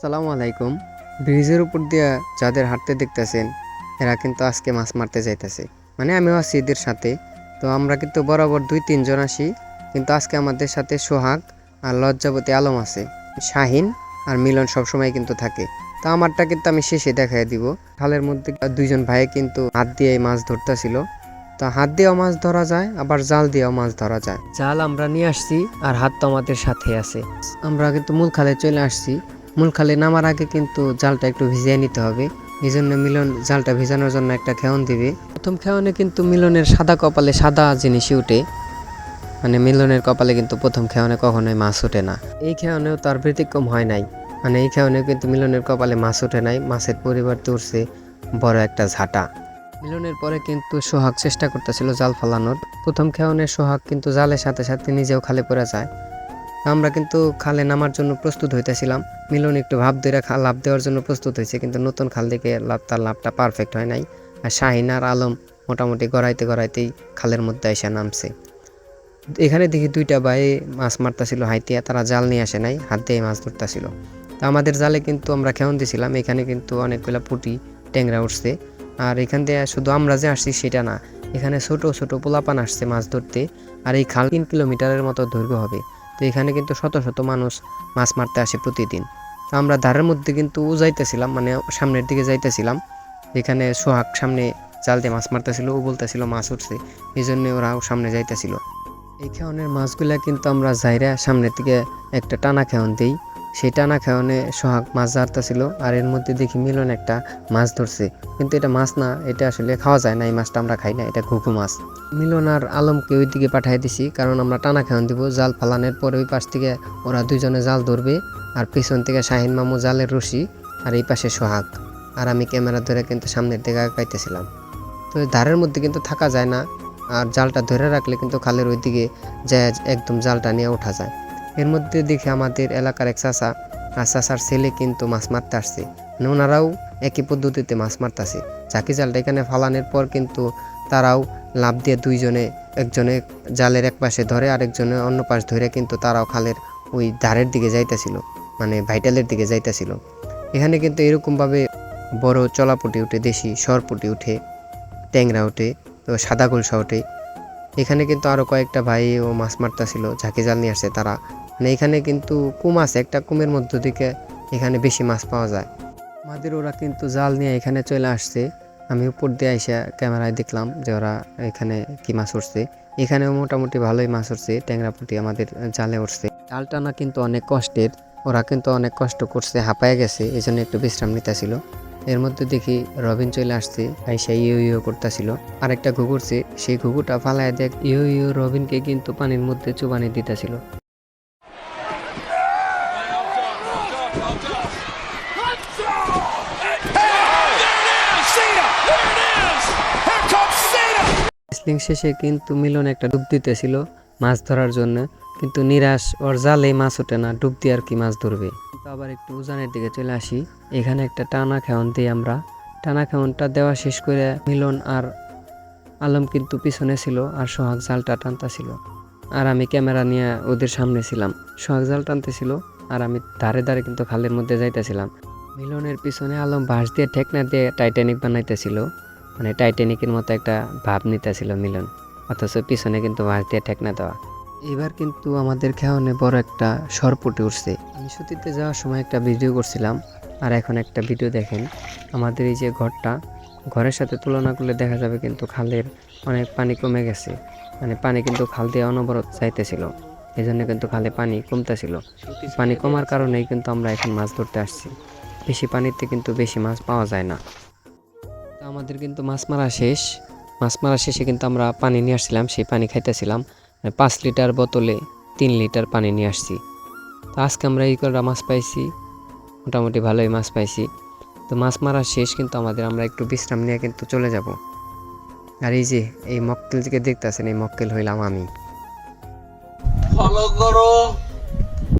আসসালামু আলাইকুম। ব্রিজের উপর দিয়ে যাদের হাঁটতে দেখতেছেন, এরা কিন্তু আজকে মাছ মারতে যাইতেছে। মানে আমিও আছি এদের সাথে। তো আমরা কিন্তু বরাবর দুই, তিনজন আসি কিন্তু আজকে আমাদের সাথে সোহাগ আর লজ্জাবতী আলম আছে। শাহিন আর মিলন সবসময় কিন্তু থাকে। তো আমারটা কিন্তু আমি শেষে দেখাই দিব। খালের মধ্যে দুইজন ভাই কিন্তু হাত দিয়ে মাছ ধরতেছিল। তো হাত দিয়েও মাছ ধরা যায়, আবার জাল দিয়েও মাছ ধরা যায়। জাল আমরা নিয়ে আসছি আর হাত তো আমাদের সাথে আছে। আমরা কিন্তু মূল খালে চলে আসছি। মূল খালে নামার আগে কিন্তু জালটা একটু ভিজিয়ে নিতে হবে। এই জন্য মিলন জালটা ভিজানোর জন্য একটা খেয়ন দিবে। প্রথম খেয়নে কিন্তু মিলনের সাদা কপালে সাদা জিনিসই উঠে। মানে মিলনের কপালে কিন্তু প্রথম খেয়নে কখনোই মাছ ওঠে না। এই খেয়নেও তার ব্যতিক্রম হয় নাই। মানে এই খেয়নেও কিন্তু মিলনের কপালে মাছ ওঠে নাই, মাছের পরিবর্তে উঠছে বড় একটা ঝাঁটা। মিলনের পরে কিন্তু সোহাগ চেষ্টা করতেছিল জাল ফালানোর। প্রথম খেয়নে সোহাগ কিন্তু জালের সাথে সাথে নিজেও খালে পড়ে যায়। আমরা কিন্তু খালে নামার জন্য প্রস্তুত হইতেছিলাম। মিলন একটু ভাব ধরে লাভ দেওয়ার জন্য প্রস্তুত হয়েছে কিন্তু নতুন খাল থেকে লাভ তার লাভটা পারফেক্ট হয় নাই। আর শাহিন আর আলম মোটামুটি গড়াইতে গড়াইতেই খালের মধ্যে এসে নামছে। এখানে দেখি দুইটা ভাই মাছ মারতেছিল হাইতিয়া, তারা জাল নিয়ে আসে নাই, হাত দিয়ে মাছ ধরতেছিল। তো আমাদের জালে কিন্তু আমরা খেয়ন দিছিলাম, এখানে কিন্তু অনেকগুলা পুঁটি, ট্যাংরা উঠছে। আর এখান থেকে শুধু আমরা যে আসছি সেটা না, এখানে ছোট ছোট পোলাপান আসছে মাছ ধরতে, আর এই খাল তিন কিলোমিটারের মতো দৈর্ঘ্য হবে। তো এখানে কিন্তু শত শত মানুষ মাছ মারতে আসে প্রতিদিন। তো আমরা ধারের মধ্যে কিন্তু যাইতেছিলাম মানে সামনের দিকে যাইতেছিলাম। এখানে সোহাগ সামনে জাল দিয়ে মাছ মারতেছিল, ও বলতেছিল মাছ উঠছে। এই জন্য ওরাও সামনে যাইতেছিল। এই খেয়নের মাছগুলা কিন্তু আমরা যাইরা সামনের দিকে একটা টানা খেয়ন দিই। সেই টানা খেয়নে সোহাগ মাছ ধরতেছিল আর এর মধ্যে দেখি মিলন একটা মাছ ধরছে। কিন্তু এটা মাছ না, এটা আসলে খাওয়া যায় না, এই মাছটা আমরা খাই না, এটা ঘুঘু মাছ। মিলন আর আলমকে ওই দিকে পাঠিয়ে দিছি, কারণ আমরা টানা খেয়ন দিব, জাল ফালানোর পরে ওই পাশ থেকে ওরা দুজনে জাল ধরবে, আর পিছন থেকে শাহিন মামু জালের রশি, আর এই পাশে সোহাগ। আর আমি ক্যামেরা ধরে কিন্তু সামনের দিকে আগাইতেছিলাম তো ধারের মধ্যে কিন্তু থাকা যায় না, আর জালটা ধরে রাখলে কিন্তু খালের ওই দিকে যায় একদম জালটা নিয়ে ওঠা যায়। এর মধ্যে দেখি আমাদের এলাকার এক চাষা আর চাষার ছেলে কিন্তু মাছ মারতে আসছে। মানে ওনারাও একই পদ্ধতিতে মাছ মারতেছে। চাকি জালটা এখানে ফালানোর পর কিন্তু তারাও লাভ দিয়ে দুইজনে একজনে জালের এক পাশে ধরে আরেকজনে অন্য পাশ ধরে কিন্তু তারাও খালের ওই ধারের দিকে যাইতেছিল। মানে ভাইটালের দিকে যাইতেছিল। এখানে কিন্তু এরকমভাবে বড় চলাপুটি উঠে, দেশি সরপুটি উঠে, ট্যাংরা ওঠে তো সাদা গুলশা উঠে। এখানে কিন্তু আরও কয়েকটা ভাই ও মাছ মারতেছিল, ঝাঁকি জাল নিয়ে আসছে তারা। মানে এখানে কিন্তু কুম আছে, একটা কুমের মধ্য থেকে এখানে বেশি মাছ পাওয়া যায়। আমাদের ওরা কিন্তু জাল নিয়ে এখানে চলে আসছে। আমি উপর দিয়ে এসে ক্যামেরায় দেখলাম যে ওরা এখানে কি মাছ উঠছে। এখানেও মোটামুটি ভালোই মাছ উঠছে, ট্যাংরা পুঁটি আমাদের জালে উঠছে। জাল টানা কিন্তু অনেক কষ্টের, ওরা কিন্তু অনেক কষ্ট করছে, হাঁপায় গেছে এই জন্য একটু বিশ্রাম নিতেছিল। এর মধ্যে দেখি রবিন চলে আসছে, আইসা ইউ ইউ করতেছিল। আরেকটা ঘুঘুরছে সেই ঘুঘুরটা ফালায় দেখ ইউ ইউ রবিনকে কিন্তু পানির মধ্যে চুবানি দিতেছিল। রেসলিং শেষে কিন্তু মিলন একটা ডুব দিতেছিল মাছ ধরার জন্য। কিন্তু নিরাশ ওর জালে মাছ ওঠে না, ডুব দিয়ে আর কি মাছ ধরবে। আবার একটু উজানের দিকে চলে আসি। এখানে একটা টানা খেয়ন দিই আমরা। টানা খেয়নটা দেওয়া শেষ করে মিলন আর আলম কিন্তু পিছনে ছিল আর সোহাগ জালটা টানতেছিল। আর আমি ক্যামেরা নিয়ে ওদের সামনে ছিলাম। সোহাগ জাল টানতেছিল আর আমি ধারে ধারে কিন্তু খালের মধ্যে যাইতেছিলাম। মিলনের পিছনে আলম বাঁশ দিয়ে ঠেকনা দিয়ে টাইটানিক বানাইতেছিল। মানে টাইটানিকের মতো একটা ভাব নিতেছিল মিলন। অথচ পিছনে কিন্তু মাছ দিয়ে ঠেকনা দেওয়া। এবার কিন্তু আমাদের খেয়ানে বড় একটা সরপুটি উঠছে। আমি সুতিতে যাওয়ার সময় একটা ভিডিও করছিলাম, আর এখন একটা ভিডিও দেখেন। আমাদের এই যে ঘরটা, ঘরের সাথে তুলনা করলে দেখা যাবে কিন্তু খালের অনেক পানি কমে গেছে। মানে পানি কিন্তু খাল দিয়ে অনবরত চাইতেছিল এই জন্য কিন্তু খালে পানি কমতেছিল। পানি কমার কারণেই কিন্তু আমরা এখন মাছ ধরতে আসছি। বেশি পানিতে কিন্তু বেশি মাছ পাওয়া যায় না। আমাদের কিন্তু মাছ মারা শেষ। মাছ মারা শেষে কিন্তু আমরা পানি নিয়ে আসছিলাম, সেই পানি খাইতেছিলাম। পাঁচ লিটার বোতলে তিন লিটার পানি নিয়ে আসছি। তো আজকে আমরা এই কটা মাছ পাইছি। মোটামুটি ভালোই মাছ পাইছি। তো মাছ মারা শেষ কিন্তু আমাদের, আমরা একটু বিশ্রাম নিয়ে কিন্তু চলে যাব। আর এই যে, এই মক্কেল থেকে দেখতেছেন, এই মক্কেল হইলাম আমি। ফলো করো।